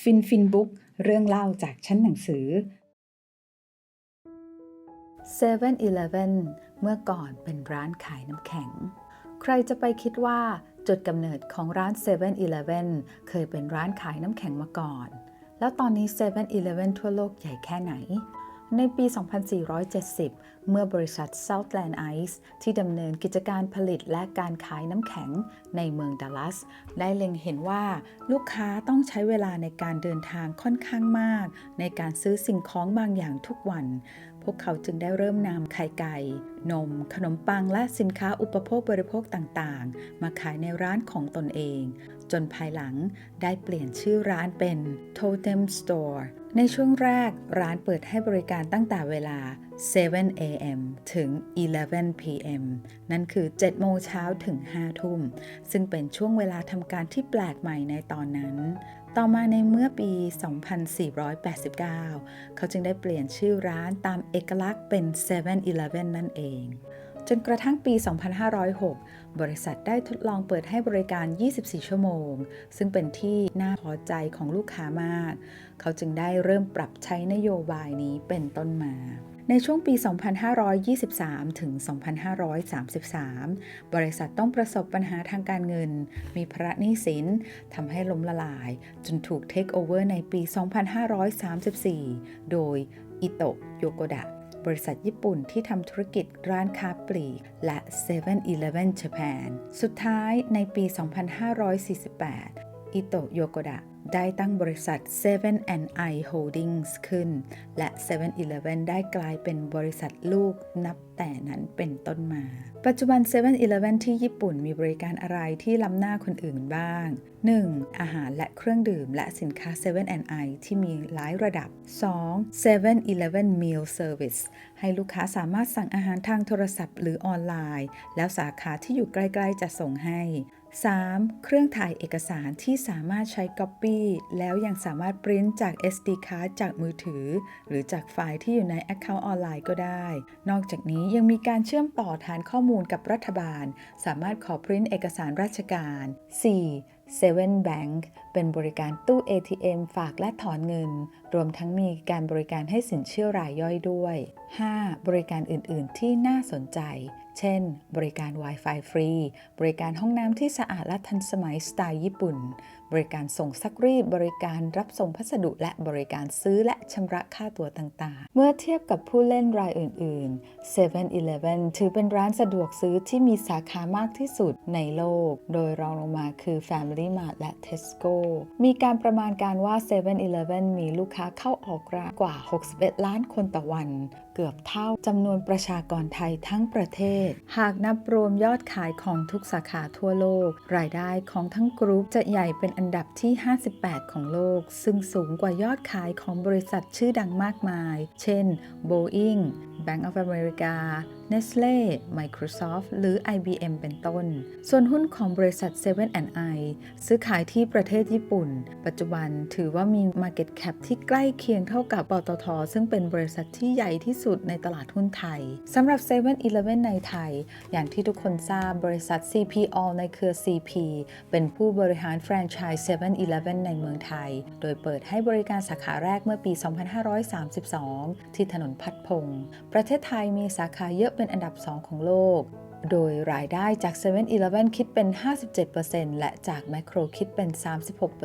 ฟินฟินบุ๊กเรื่องเล่าจากชั้นหนังสือ 7-Eleven เมื่อก่อนเป็นร้านขายน้ำแข็ง ใครจะไปคิดว่าจุดกำเนิดของร้าน 7-Eleven เคยเป็นร้านขายน้ำแข็งมาก่อน แล้วตอนนี้ 7-Eleven ทั่วโลกใหญ่แค่ไหน ในปี 2470 เมื่อบริษัท Southland Ice ที่ดำเนินกิจการผลิตและการขายน้ำแข็งในเมืองดัลลัส ได้เล็งเห็นว่าลูกค้าต้องใช้เวลาในการเดินทางค่อนข้างมาก ในการซื้อสิ่งของบางอย่างทุกวัน พวกเขาจึงได้เริ่มนำไข่ไก่ นม ขนมปังและสินค้าอุปโภคบริโภคต่างๆ มาขายในร้านของตนเอง จนภายหลังได้เปลี่ยนชื่อร้านเป็น Totem Store ในช่วงแรกร้านเปิดให้บริการตั้งแต่เวลา 7 a.m. ถึง 11 p.m. นั่นคือ 7 โมงเช้าถึง 5 ทุ่ม ซึ่งเป็นช่วงเวลาทำการที่แปลกใหม่ในตอนนั้น ต่อมาในเมื่อปี 2489 เขาจึงได้เปลี่ยนชื่อร้านตามเอกลักษณ์เป็น 7-Eleven นั่นเอง จนกระทั่งปี 2506 บริษัทได้ทดลองเปิดให้บริการ 24 ชั่วโมง ซึ่งเป็นที่น่าพอใจของลูกค้ามาก เขาจึงได้เริ่มปรับใช้นโยบายนี้เป็นต้นมาในช่วงปี 2523 ถึง 2533 บริษัทต้องประสบปัญหาทางการเงิน มีภาระหนี้สินทำให้ล้มละลาย จนถูกเทคโอเวอร์ในปี 2534 โดยอิโตะโยโกดะ บริษัทญี่ปุ่นที่ทำธุรกิจร้านค้าปลีก และ 7-Eleven Japan สุดท้ายในปี 2548 อิโตะโยโกดะ ได้ตั้งบริษัท 7 I Holdings ขึ้น และ 7-Eleven ได้กลายเป็นบริษัทลูกนับแต่นั้นเป็นต้นมา ปัจจุบัน 7-Eleven ที่ญี่ปุ่นมีบริการอะไรที่ล้ำหน้าคนอื่นบ้าง 1. อาหารและเครื่องดื่มและสินค้า 7 I ที่มีหลายระดับ 2. 7-Eleven Meal Service ให้ลูกค้าสามารถสั่งอาหารทางโทรศัพท์หรือออนไลน์ แล้วสาขาที่อยู่ใกล้ ๆ จะส่งให้ 3. เครื่องถ่ายเอกสารที่สามารถใช้ Copy แล้วยังสามารถปริ้นจาก SD card จากมือถือ หรือจากไฟล์ที่อยู่ใน Account ออนไลน์ก็ได้ นอกจากนี้ยังมีการเชื่อมต่อฐานข้อมูลกับรัฐบาล สามารถขอปริ้นเอกสารราชการ 4. 7 Bank เป็นบริการตู้ ATM ฝากและถอนเงิน รวมทั้งมีการบริการให้สินเชื่อรายย่อยด้วย 5. บริการอื่น ๆ ที่น่าสนใจ เช่น บริการ Wi-Fi ฟรี บริการห้องน้ำที่สะอาดและทันสมัยสไตล์ญี่ปุ่น บริการส่งซักรีดบริการรับส่งพัสดุและบริการซื้อและชำระค่าตัวต่างๆ เมื่อเทียบกับผู้เล่นรายอื่นๆ 7-Eleven ถือเป็นร้านสะดวกซื้อที่มีสาขามากที่สุดในโลก โดยรองลงมาคือ Family Mart และ Tesco มีการประมาณการว่า 7-Eleven มีลูกค้าเข้าออกร้านกว่า 61 ล้านคนต่อวัน เกือบเท่าจำนวนประชากรไทยทั้งประเทศ หากนับรวมยอดขายของทุกสาขาทั่วโลก รายได้ของทั้งกรุ๊ปจะใหญ่เป็นอันันดับที่ 58 ของโลก ซึ่งสูงกว่ายอดขายของบริษัทชื่อดังมากมาย เช่น Boeing Bank of America Nestle Microsoft หรือ IBM เป็นต้น ส่วนหุ้นของบริษัท 7 I ซื้อขายที่ประเทศญี่ปุ่น ปัจจุบันถือว่ามี Market Cap ที่ใกล้เคียงเท่ากับปตท ซึ่งเป็นบริษัทที่ใหญ่ที่สุดในตลาดหุ้นไทยสำหรับ 7-Eleven ในไทย อย่างที่ทุกคนทราบบริษัท CP All ในเครือ CP เป็นผู้บริหารแฟรนไชส์ 7-Eleven ในเมืองไทย โดยเปิดให้บริการสาขาแรกเมื่อปี 2532 ที่ถนนพัดพงศ์ประเทศไทยมีสาขาเยอะเป็นอันดับ 2 ของโลก โดยรายได้จาก 7-Eleven คิดเป็น 57%และจากแมคโครคิดเป็น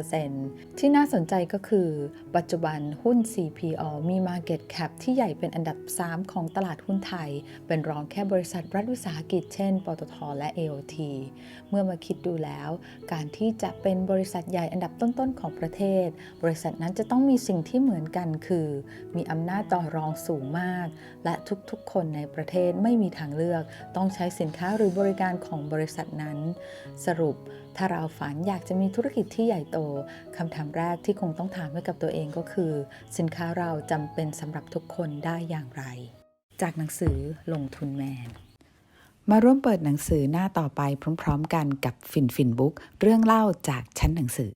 36%ที่น่าสนใจก็คือ ปัจจุบันหุ้น CPO มี Market Cap ที่ใหญ่เป็นอันดับ 3 ของตลาดหุ้นไทย เป็นรองแค่บริษัทรัฐวิสาหกิจเช่น ปตท และ AOT เมื่อมาคิดดูแล้ว การที่จะเป็นบริษัทใหญ่อันดับต้นๆของประเทศ บริษัทนั้นจะต้องมีสิ่งที่เหมือนกันคือ มีอำนาจต่อรองสูงมาก และทุกๆ คนในประเทศไม่มีทางเลือกต้องใช้สินนค้าหรือบริการของบริษัทนั้น สรุปถ้าเราฝันอยากจะมีธุรกิจที่ใหญ่โตคำถามแรกที่คงต้องถามไว้กับตัวเองก็คือ สินค้าเราจำเป็นสำหรับทุกคนได้อย่างไร จากหนังสือลงทุนแมนมาร่วมเปิดหนังสือหน้าต่อไปพร้อม ๆ กันกับฟินฟินบุ๊กเรื่องเล่าจากชั้นหนังสือ